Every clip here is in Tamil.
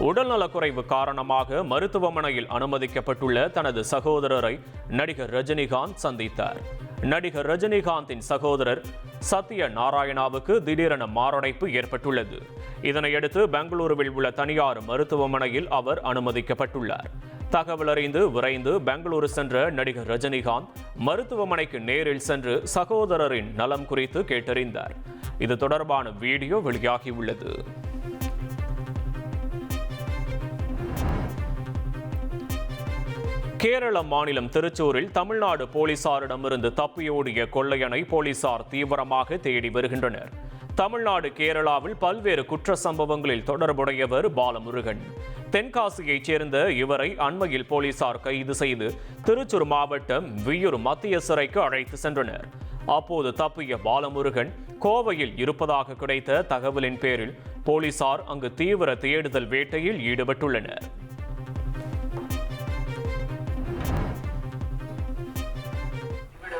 உடல்நலக்குறைவு காரணமாக மருத்துவமனையில் அனுமதிக்கப்பட்டுள்ள தனது சகோதரரை நடிகர் ரஜினிகாந்த் சந்தித்தார். நடிகர் ரஜினிகாந்தின் சகோதரர் சத்ய நாராயணாவுக்கு திடீரென மாரடைப்பு ஏற்பட்டுள்ளது. இதனையடுத்து பெங்களூருவில் உள்ள தனியார் மருத்துவமனையில் அவர் அனுமதிக்கப்பட்டுள்ளார். தகவல் அறிந்து விரைந்து பெங்களூரு சென்ற நடிகர் ரஜினிகாந்த் மருத்துவமனைக்கு நேரில் சென்று சகோதரரின் நலம் குறித்து கேட்டறிந்தார். இது தொடர்பான வீடியோ வெளியாகியுள்ளது. கேரள மாநிலம் திருச்சூரில் தமிழ்நாடு போலீசாரிடமிருந்து தப்பியோடிய கொள்ளையனை போலீசார் தீவிரமாக தேடி வருகின்றனர். தமிழ்நாடு கேரளாவில் பல்வேறு குற்ற சம்பவங்களில் தொடர்புடையவர் பாலமுருகன். தென்காசியைச் சேர்ந்த இவரை அண்மையில் போலீசார் கைது செய்து திருச்சூர் மாவட்டம் வியூர் மத்திய சிறைக்கு அழைத்து சென்றனர். அப்போது தப்பிய பாலமுருகன் கோவையில் இருப்பதாக கிடைத்த தகவலின் பேரில் போலீசார் அங்கு தீவிர தேடுதல் வேட்டையில் ஈடுபட்டுள்ளனர்.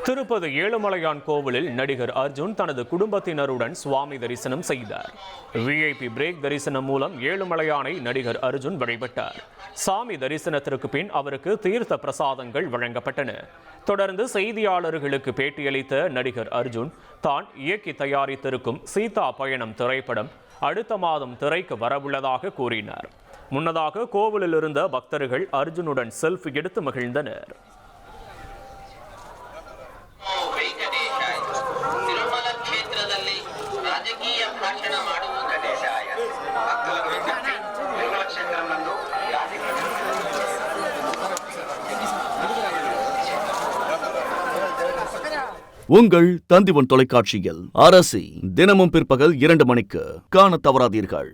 திருப்பதி ஏழுமலையான் கோவிலில் நடிகர் அர்ஜுன் தனது குடும்பத்தினருடன் சுவாமி தரிசனம் செய்தார். விஐபி பிரேக் தரிசனம் மூலம் ஏழுமலையானை நடிகர் அர்ஜுன் வழிபட்டார். சாமி தரிசனத்திற்கு பின் அவருக்கு தீர்த்த பிரசாதங்கள் வழங்கப்பட்டன. தொடர்ந்து செய்தியாளர்களுக்கு பேட்டியளித்த நடிகர் அர்ஜுன் தான் இயக்கி தயாரித்திருக்கும் சீதா பயணம் திரைப்படம் அடுத்த மாதம் திரைக்கு வரவுள்ளதாக கூறினார். முன்னதாக கோவிலில் இருந்த பக்தர்கள் அர்ஜுனுடன் செல்ஃபி எடுத்து மகிழ்ந்தனர். ರಾಜಕೀಯ ಭಾಷಣ ಮಾಡುವ ವೆಂಕಟೇಶಾಯ ಭಕ್ತರು ವಿಜ್ಞಪ್ತಿ ತಿರುಮಲ ಕ್ಷೇತ್ರದಂದು உங்கள் தந்திவன் தொலைக்காட்சியில் அரசி தினமும் பிற்பகல் இரண்டு மணிக்கு காணத் தவறாதீர்கள்